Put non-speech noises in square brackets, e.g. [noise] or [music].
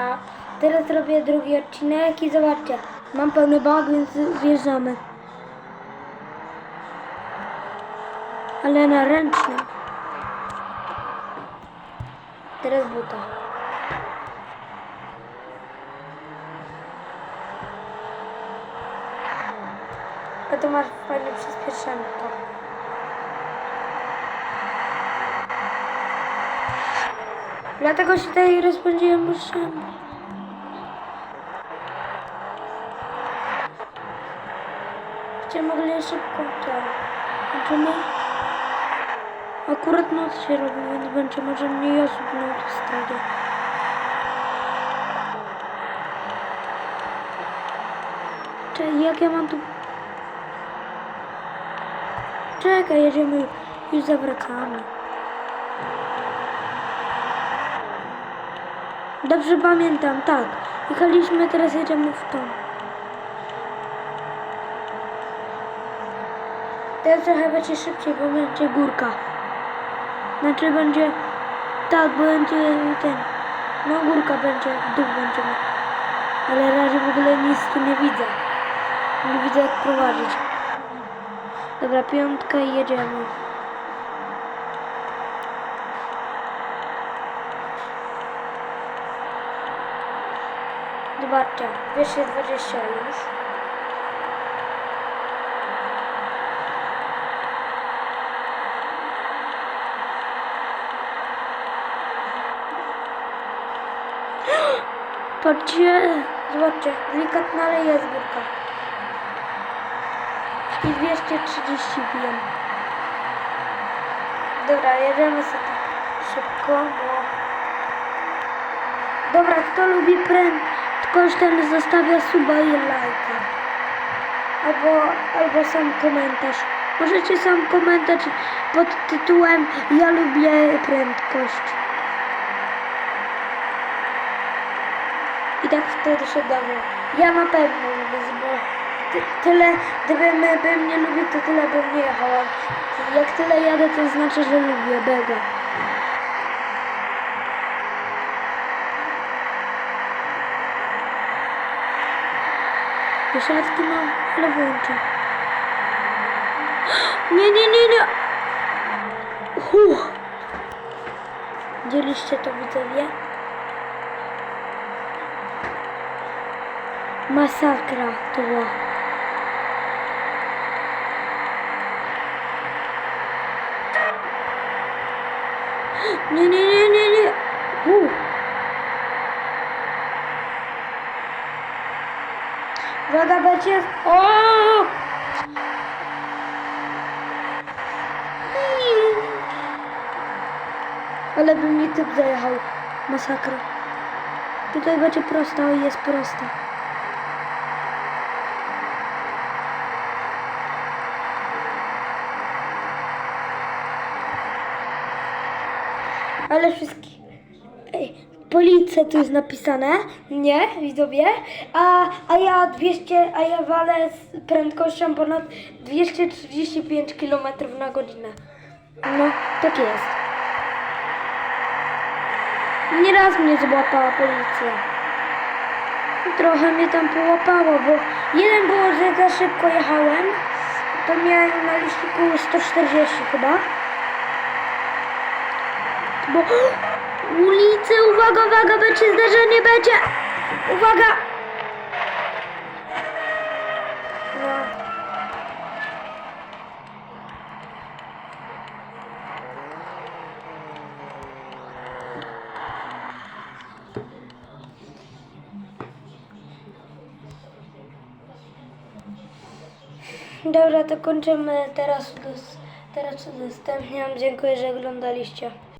Siemanka. Teraz robię drugi odcinek i zobaczcie. Mam pełny bag, więc wjeżdżamy. Ale na ręcznym. Teraz buta. A to masz fajne przyspieszonko. Dlatego się tutaj rozpędziłem muszami. Gdzie mogli szybko to. Będziemy... Akurat noc się robi, więc będzie może mniej osób na autostradzie. Czekaj, jak ja mam tu... Czekaj, jedziemy, już zawracamy. Dobrze pamiętam, tak. Jechaliśmy, teraz jedziemy w tom. Teraz trochę będzie szybciej, bo będzie górka. Znaczy będzie... Tak, będzie ten... No górka będzie, w dół będziemy. Ale na razie w ogóle nic tu nie widzę. Nie widzę jak prowadzić. Dobra, piątka i jedziemy. Zobaczcie, 220 już. [gasps] Patrzcie, zobaczcie, delikatna, ale jest górka. I 230 bijem. Dobra, jedziemy sobie tak szybko, bo... Dobra, kto lubi prędkość, ten zostawia suba i lajka. Albo, albo sam komentarz. Możecie sam komentarz pod tytułem Ja lubię prędkość. I tak wtedy się dowie. Ja na pewno lubię, bo ty, tyle, gdybym bym nie lubił, to tyle bym nie jechała. Jak tyle jadę, to znaczy, że lubię bega. Wysiadki mam, ale włączę. Nie, nie, nie, nie. Huh. Widzieliście to widzowie? Masakra to Uwaga, będzie... O! Ale by mi typ zajechał. Masakra. Tutaj będzie prosta, o jest prosta. Ale wszystkie... Ej, policja tu jest napisane, nie, widzowie, a, a ja 200, a ja walę z prędkością ponad 235 km na godzinę. No, tak jest. Nieraz mnie złapała policja. Trochę mnie tam połapało, bo jeden było, że za szybko jechałem, to miałem na liczniku 140 chyba. Bo ulicy, uwaga, uwaga, będzie zdarzenie, będzie. Uwaga! Dobra, to kończymy teraz. Teraz udostępniam. Dziękuję, że oglądaliście.